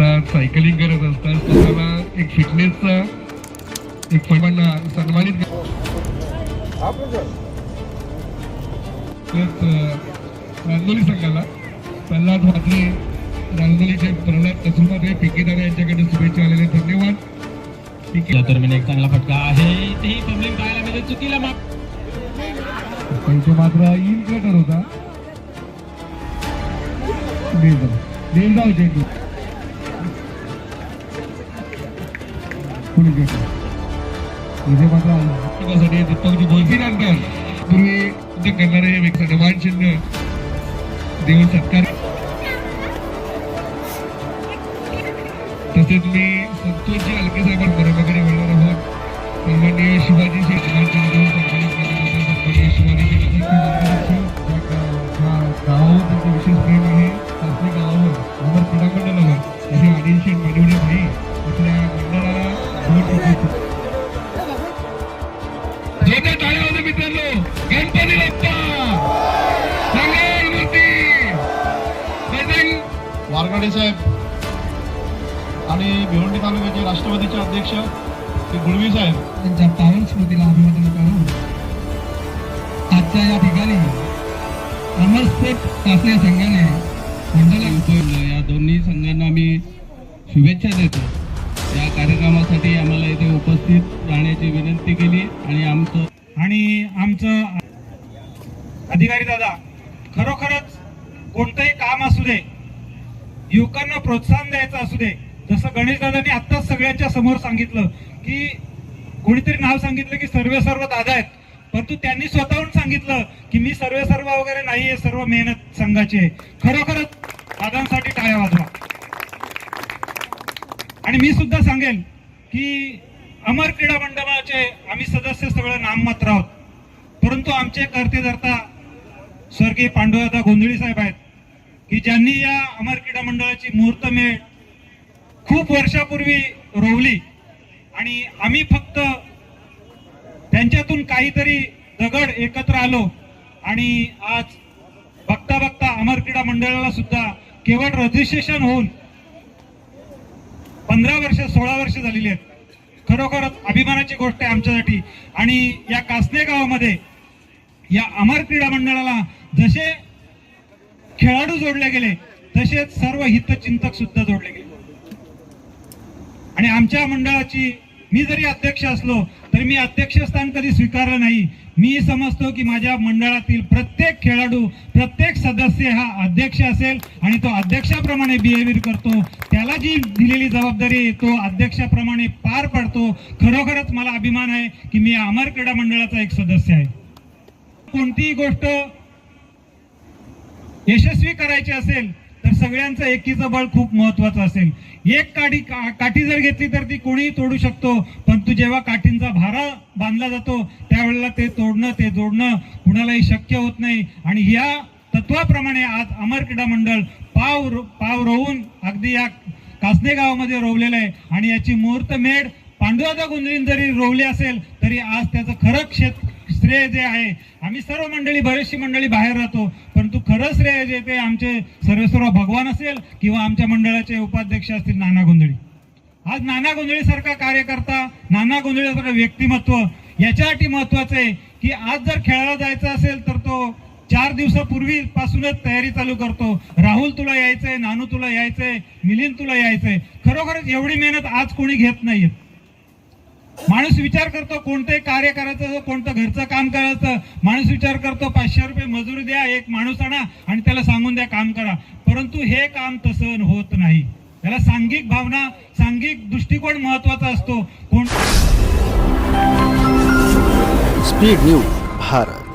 असतात सायकलिंग करत असतात स्वतःला एक फिटनेसचा एक फळांना सन्मानित रांगोली संघाला. प्रल्हाद म्हात्रे रांगोलीचे प्रल्हाद कसुमात्रे पिकेदार यांच्याकडे शुभेच्छा आलेले धन्यवाद. दरम्यान एक चांगला फटका आहे. इथेही प्रॉब्लेम पाहायला मिळते चुकीला पैसे मात्र इन कटर होता. देवदाव देवदाव चेंडू पुढे चेंडू इथे मात्रसाठी दीपकजी बोलती पूर्वी उद्योग करणारे व्यक्ती सन्मान चिन्ह देऊन सत्कार तसेच मी संतोषजी अलके साहेबांबरोबर वगैरे बोलणार आहोत. सन्माननीय शिवाजी शेठ वारगाडे साहेब आणि भिवंडी तालुक्याचे राष्ट्रवादीचे अध्यक्ष श्री गुळवी साहेब. त्यांच्या पावन स्मृतीला अभिवादन करून आजच्या या ठिकाणी अमरस्फोट चाचण्या संघाने मंडळ या दोन्ही संघांना मी शुभेच्छा देतो. या कार्यक्रमासाठी आम्हाला इथे उपस्थित राहण्याची विनंती केली आणि आमचं आणि आमचं अधिकारी दादा खरोखरच कोणतंही काम असू दे युवकांना प्रोत्साहन द्यायचं असू दे. जसं गणेश दादानी आत्ताच सगळ्यांच्या समोर सांगितलं की कोणीतरी नाव सांगितलं की सर्व सर्व दादा आहेत. परंतु त्यांनी स्वतःहून सांगितलं की मी सर्व सर्व वगैरे नाही आहे सर्व मेहनत संघाची आहे. खरोखरच दादांसाठी टाळ्या वाजवा. आणि मी सुद्धा सांगेल की अमर क्रीडा मंडळाचे आम्ही सदस्य सगळं नाममात्र आहोत. परंतु आमचे करते धरता स्वर्गीय पांडुरदा गोंधळी साहेब आहेत. की ज्यांनी या अमर क्रीडा मंडळाची मुहूर्तमेळ खूप वर्षापूर्वी रोवली आणि आम्ही फक्त त्यांच्यातून काहीतरी दगड एकत्र आलो आणि आज बघता बघता अमर क्रीडा मंडळाला सुद्धा केवळ रजिस्ट्रेशन होऊन पंधरा वर्ष सोळा वर्ष झालेली आहेत. खरोखरच अभिमानाची गोष्ट आहे आमच्यासाठी. आणि या कासने गावामध्ये या अमर क्रीडा मंडळाला जसे खेळाडू जोडले गेले तसेच सर्व हितचिंतक सुद्धा जोडले गेले. आणि आमच्या मंडळाची मी जरी अध्यक्ष असलो तरी मी अध्यक्षस्थान कधी स्वीकारलं नाही. मी समजतो की माझ्या मंडळातील प्रत्येक खेळाडू प्रत्येक सदस्य हा अध्यक्ष असेल आणि तो अध्यक्षाप्रमाणे बिहेवियर करतो. त्याला जी दिलेली जबाबदारी आहे, तो अध्यक्षाप्रमाणे पार पडतो. खरोखरच मला अभिमान आहे की मी अमर क्रीडा मंडळाचा एक सदस्य आहे. कोणतीही गोष्ट यशस्वी करायची असेल तर सगळ्यांचं एकीचं बळ खूप महत्वाचं असेल. एक काठी का- काठी जर घेतली तर ती कोणीही तोडू शकतो पण तू जेव्हा काठींचा भारा बांधला जातो त्यावेळेला ते तोडणं ते जोडणं कुणालाही शक्य होत नाही. आणि या तत्वाप्रमाणे आज अमर क्रीडा मंडळ पाव पाव रोवून अगदी या कासने गावामध्ये रोवलेलं आहे. आणि याची मुहूर्त मेढ पांडुराजा गुंजरीन जरी रोवली असेल तरी आज त्याचं खरं क्षेत्र श्रेय जे आहे आम्ही सर्व मंडळी बरेचशी मंडळी बाहेर राहतो. परंतु खरंच रे जे ते आमचे सर्वेसर्व भगवान असेल किंवा आमच्या मंडळाचे उपाध्यक्ष असतील नाना गोंधळी. आज नाना गोंधळी सारखा कार्यकर्ता नाना गोंधळीसारखं व्यक्तिमत्व याच्यासाठी महत्वाचं आहे की आज जर खेळायला जायचं असेल तर तो चार दिवसापूर्वीपासूनच तयारी चालू करतो. राहुल तुला यायचंय नानू तुला यायचंय मिलिंद तुला यायचंय. खरोखरच एवढी मेहनत आज कोणी घेत नाहीये. माणूस विचार करतो कोणतंही कार्य करायचं कोणतं घरचं काम करायचं माणूस विचार करतो पाचशे रुपये मजुरी द्या एक माणूस आणा आणि त्याला सांगून द्या काम करा. परंतु हे काम तसं होत नाही. त्याला सांघिक भावना सांघिक दृष्टिकोन महत्त्वाचा असतो. कोण स्पीड न्यूज भारत.